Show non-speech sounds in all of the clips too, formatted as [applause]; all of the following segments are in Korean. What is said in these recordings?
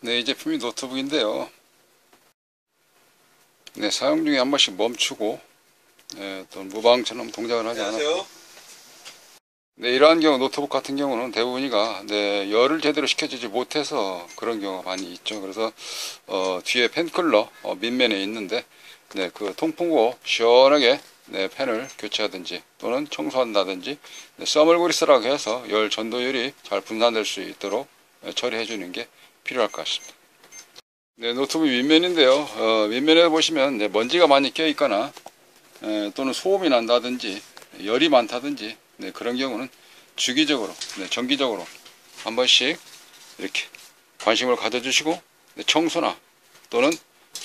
네, 이 제품이 노트북인데요. 네, 사용 중에 한 번씩 멈추고, 네, 또 무방처럼 동작을 하지. 안녕하세요. 네, 이러한 경우 노트북 같은 경우는 대부분이가 네, 열을 제대로 식혀주지 못해서 그런 경우가 많이 있죠. 그래서 어, 뒤에 팬클러 어, 밑면에 있는데 네, 그 통풍구 시원하게 네, 팬을 교체하든지 또는 청소한다든지 네, 써멀그리스라고 해서 열 전도율이 잘 분산될 수 있도록 네, 처리해 주는 게 필요할 것 같습니다. 네, 노트북 윗면인데요. 어, 윗면에 보시면 네, 먼지가 많이 껴 있거나 에, 또는 소음이 난다든지 열이 많다든지 네, 그런 경우는 주기적으로 네, 정기적으로 한 번씩 이렇게 관심을 가져주시고 네, 청소나 또는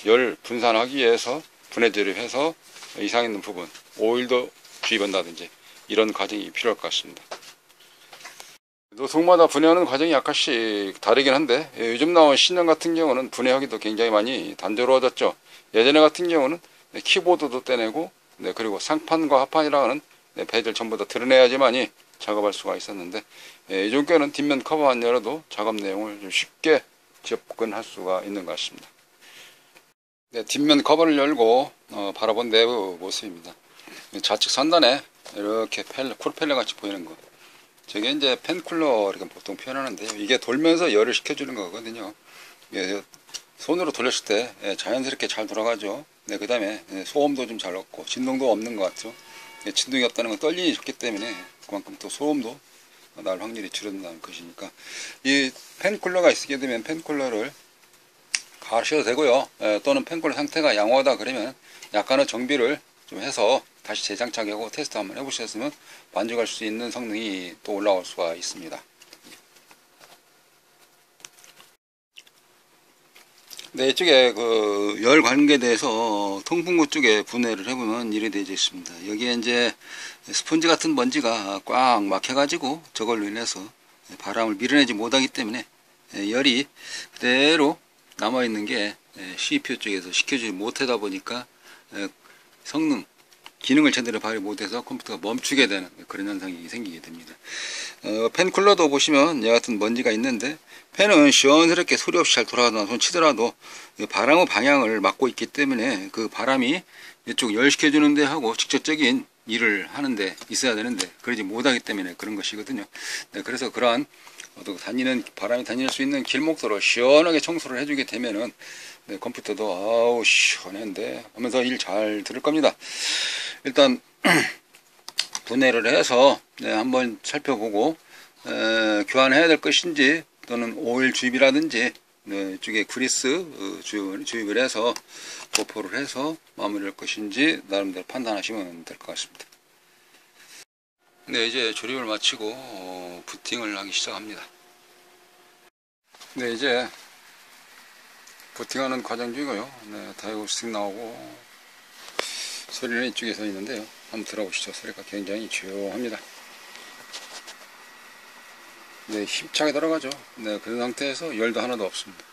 열 분산하기 위해서 분해 조립해서 이상 있는 부분 오일도 주입한다든지 이런 과정이 필요할 것 같습니다. 노트북마다 분해하는 과정이 약간씩 다르긴 한데 예, 요즘 나온 신형 같은 경우는 분해하기도 굉장히 많이 단조로워졌죠. 예전에 같은 경우는 네, 키보드도 떼내고 네, 그리고 상판과 하판이라는 네, 배들 전부 다 드러내야지만이 작업할 수가 있었는데 예, 이전 경우는 뒷면 커버만 열어도 작업 내용을 좀 쉽게 접근할 수가 있는 것 같습니다. 네, 뒷면 커버를 열고 어, 바라본 내부 모습입니다. 좌측 상단에 이렇게 펠레, 쿨펠레 같이 보이는 거. 저게 이제 팬쿨러 이렇게 보통 표현하는데요. 이게 돌면서 열을 식혀주는 거거든요. 이게 손으로 돌렸을 때 예, 자연스럽게 잘 돌아가죠. 네, 그 다음에 소음도 좀 잘 없고 진동도 없는 것 같죠. 예, 진동이 없다는 건 떨림이 좋기 때문에 그만큼 또 소음도 날 확률이 줄어든다는 것이니까 이 팬쿨러가 있게 되면 팬쿨러를 가르셔도 되고요. 예, 또는 팬쿨러 상태가 양호하다 그러면 약간의 정비를 좀 해서 다시 재장착하고 테스트 한번 해보셨으면 만족할 수 있는 성능이 또 올라올 수가 있습니다. 네, 이쪽에 그 열 관계돼서 통풍구 쪽에 분해를 해보면 이래 되어 있습니다. 여기에 이제 스펀지 같은 먼지가 꽉 막혀가지고 저걸로 인해서 바람을 밀어내지 못하기 때문에 열이 그대로 남아있는 게 CPU 쪽에서 식혀주지 못하다 보니까 성능, 기능을 제대로 발휘 못해서 컴퓨터가 멈추게 되는 그런 현상이 생기게 됩니다. 어, 팬 쿨러도 보시면 얘 같은 먼지가 있는데 팬은 시원스럽게 소리 없이 잘 돌아가다 손 치더라도 바람의 방향을 막고 있기 때문에 그 바람이 이쪽 열시켜주는데 하고 직접적인 일을 하는데 있어야 되는데 그러지 못하기 때문에 그런 것이거든요. 네, 그래서 그러한 어떤 다니는 바람이 다닐 수 있는 길목도로 시원하게 청소를 해주게 되면은 네, 컴퓨터도 아우 시원한데 하면서 일 잘 들을 겁니다. 일단 [clears throat] 분해를 해서 네, 한번 살펴보고 에, 교환해야 될 것인지 또는 오일 주입이라든지 네, 이쪽에 그리스 어, 주입을, 주입을 해서 도포를 해서 마무리할 것인지 나름대로 판단하시면 될 것 같습니다. 네 이제 조립을 마치고 어, 부팅을 하기 시작합니다. 네 이제 부팅하는 과정 중이고요. 네, 다이오 스틱 나오고 소리는 이쪽에서 있는데요. 한번 들어보시죠. 소리가 굉장히 조용합니다. 네, 힘차게 들어가죠. 네, 그런 상태에서 열도 하나도 없습니다.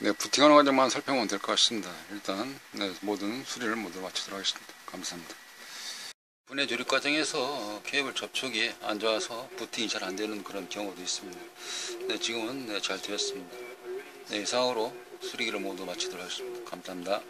네, 부팅하는 과정만 살펴보면 될 것 같습니다. 일단 네, 모든 수리를 모두 마치도록 하겠습니다. 감사합니다. 분해 조립 과정에서 케이블 접촉이 안 좋아서 부팅이 잘 안 되는 그런 경우도 있습니다. 네, 지금은 네, 잘 되었습니다. 네, 이상으로 수리기를 모두 마치도록 하겠습니다. 감사합니다.